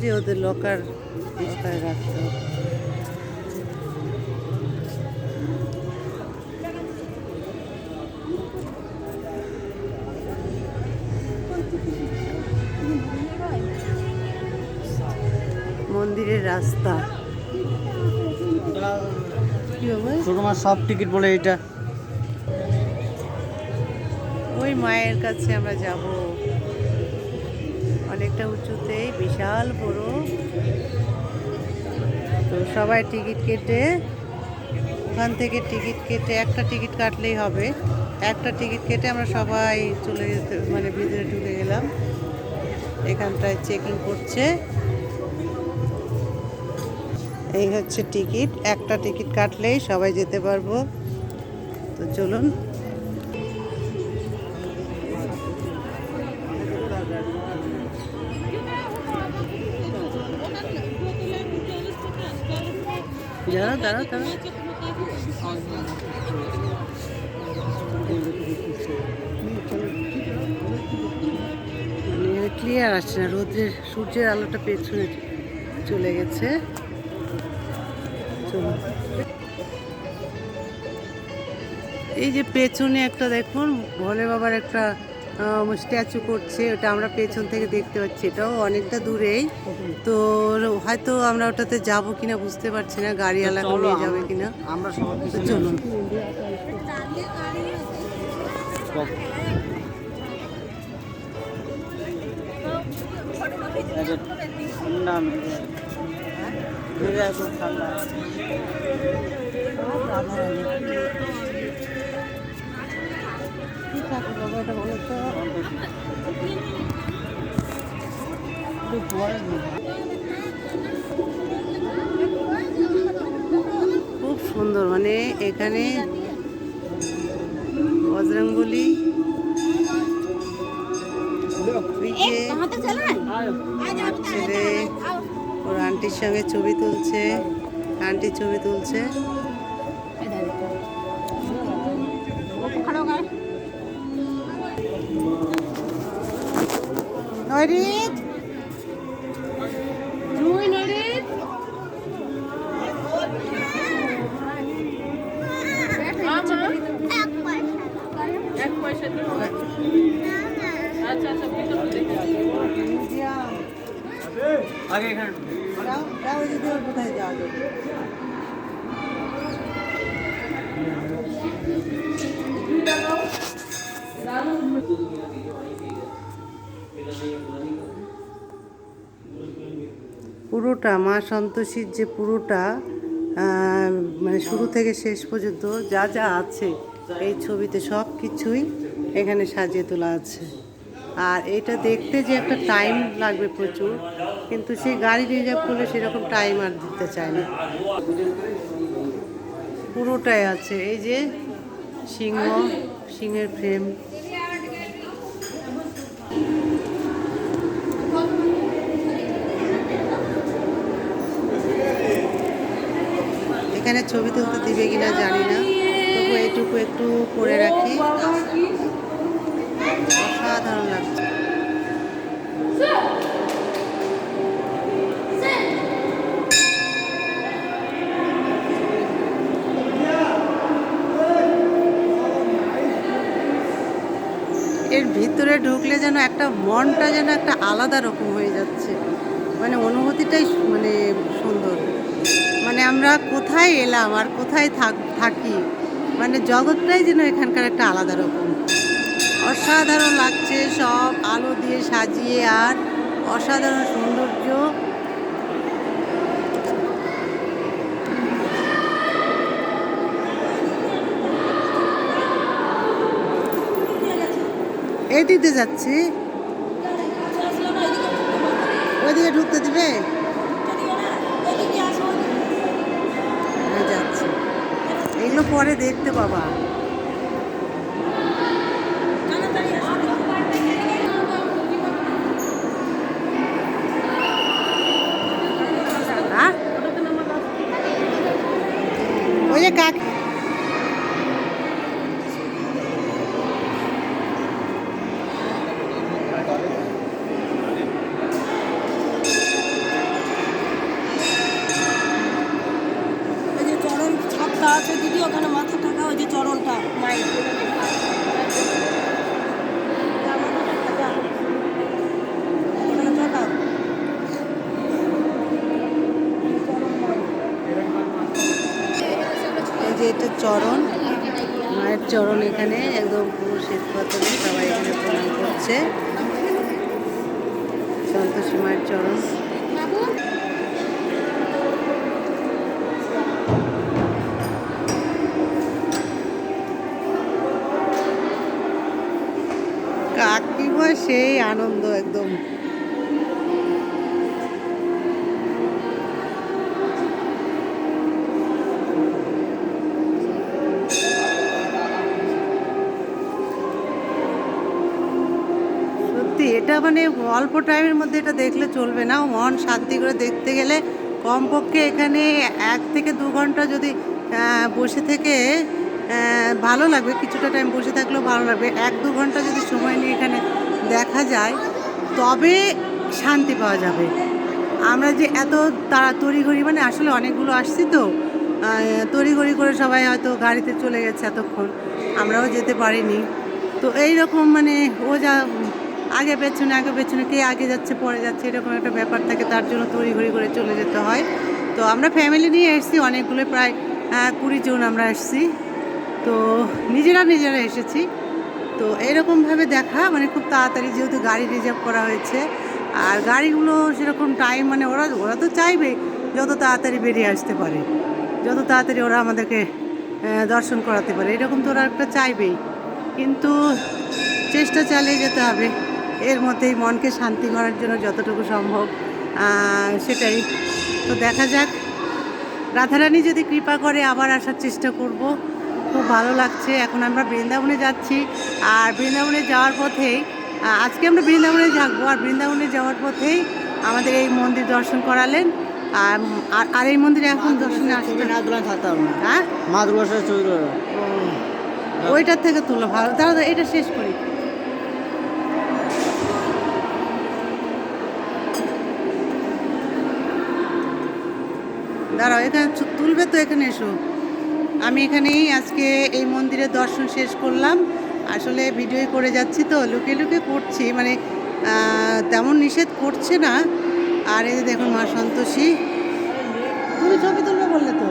যে ওদের লকার লকারে রাখতে হবে। মন্দিরের রাস্তা। ছোট মাছ সব টিকিট বলে এটা ওই মায়ের কাছে আমরা যাব। অনেকটা উঁচুতে, বিশাল বড়। তো সবাই টিকিট কেটে, ওখান থেকে টিকিট কেটে একটা টিকিট কাটলেই হবে। একটা টিকিট কেটে আমরা সবাই চলে যেতে মানে ভিতরে ঢুকে গেলাম। এখানটায় চেকিং করছে। এই হচ্ছে টিকিট। একটা টিকিট কাটলেই সবাই যেতে পারব। তো চলুন। দাঁড়াও দাঁড়াও মানে ক্লিয়ার আসছে না রোদ্রের সূর্যের আলোটা পেছনে চলে গেছে। এই যে পেছনে একটা দেখুন ভোলে বাবার একটা স্ট্যাচু করছে ওটা আমরা পেছন থেকে দেখতে পাচ্ছি এটাও অনেকটা দূরেই। তো হয়তো আমরা ওটাতে যাব কিনা বুঝতে পারছি না গাড়িওয়ালা চলো, নিয়ে যাবে কিনা। আমরা চলুন। ঠান্ডা খুব সুন্দর মানে এখানে বজরঙ্গলি ছেলে ওর আন্টির সঙ্গে ছবি তুলছে আন্টি ছবি তুলছে। নরিত জুই নরিত আগে এখানে যাও যাও ওই দিকে ওর কোথায় যাওয়া যাবে? পুরোটা মা সন্তোষীর যে পুরোটা মানে শুরু থেকে শেষ পর্যন্ত যা যা আছে, এই ছবিতে সব কিছুই এখানে সাজিয়ে তোলা আছে। আর এটা দেখতে যে একটা টাইম লাগবে প্রচুর, কিন্তু সেই গাড়ি রিজার্ভ করলে সেরকম টাইম আর দিতে চায় না। পুরোটাই আছে, এই যে সিংহ, সিংহের ফ্রেম এখানে ছবি তুলতে দিবে কিনা জানি না। তবু এইটুকু একটু করে রাখি। অসাধারণ লাগছে। এর ভিতরে ঢুকলে যেন একটা মনটা যেন একটা আলাদা রকম হয়ে যাচ্ছে। মানে অনুভূতিটাই মানে সুন্দর। আমরা কোথায় এলাম আর কোথায় থাক- মানে জগৎটাই যেন এখানকার একটা আলাদা রকম। অসাধারণ লাগছে সব আলো দিয়ে সাজিয়ে আর অসাধারণ সৌন্দর্য। এই দিতে যাচ্ছি। ওইদিকে ঢুকতে দিবে হ্যাঁ যাচ্ছি এগুলো পরে দেখতে পাবা হ্যাঁ ওই যে কাক হচ্ছে চরণ। মায়ের চরণ এখানে একদম পুরো শ্বেত পাথরে সবাই এখানে প্রণাম করছে। সন্তোষী মায়ের চরণ। কাকিমা, সেই আনন্দ একদম। মানে অল্প টাইমের মধ্যে এটা দেখলে চলবে না। মন শান্তি করে দেখতে গেলে কমপক্ষে এখানে এক থেকে দু ঘণ্টা যদি বসে থেকে ভালো লাগবে। কিছুটা টাইম বসে থাকলেও ভালো লাগবে। এক দু ঘণ্টা যদি সময় নিয়ে এখানে দেখা যায়, তবে শান্তি পাওয়া যাবে। আমরা যে এত তাড়া তড়িঘড়ি মানে আসলে অনেকগুলো আসছি তো তড়িঘড়ি করে সবাই হয়তো গাড়িতে চলে গেছে এতক্ষণ। আমরাও যেতে পারিনি। তো এই রকম মানে ও যা আগে পেছনে আগে পেছনে, কে আগে যাচ্ছে, পরে যাচ্ছে, এরকম একটা ব্যাপার থাকে, তার জন্য তড়িঘড়ি করে চলে যেতে হয়। তো আমরা ফ্যামিলি নিয়ে এসেছি অনেকগুলো, প্রায় কুড়ি জন আমরা এসেছি। তো নিজেরা নিজেরা এসেছি। তো এরকমভাবে দেখা মানে খুব তাড়াতাড়ি, যেহেতু গাড়ি রিজার্ভ করা হয়েছে। আর গাড়িগুলো সেরকম টাইম মানে ওরা ওরা তো চাইবে যত তাড়াতাড়ি বেরিয়ে আসতে পারে। যত তাড়াতাড়ি ওরা আমাদেরকে দর্শন করাতে পারে। এরকম তো ওরা একটা চাইবেই। কিন্তু চেষ্টা চালিয়ে যেতে হবে। এর মধ্যেই মনকে শান্তি করার জন্য যতটুকু সম্ভব সেটাই। তো দেখা যাক। রাধারানী যদি কৃপা করে আবার আসার চেষ্টা করব খুব ভালো লাগছে। এখন আমরা বৃন্দাবনে যাচ্ছি। আর বৃন্দাবনে যাওয়ার পথেই আজকে আমরা বৃন্দাবনে থাকব। আর বৃন্দাবনে যাওয়ার পথেই আমাদের এই মন্দির দর্শন করালেন। আর এই মন্দিরে এখন দর্শনে আসবে হ্যাঁ। ওইটার থেকে তুলো ভালো। তাহলে এটা শেষ করি। দাঁড়াও, এখানে তুলবে তো এখানে এসো। আমি এখানেই আজকে এই মন্দিরের দর্শন শেষ করলাম। আসলে ভিডিও করে যাচ্ছি তো লুকে লুকে করছি মানে তেমন নিষেধ করছে না। আর এই দেখুন মা সন্তোষী। তুমি ছবি তুলবে বললে তো?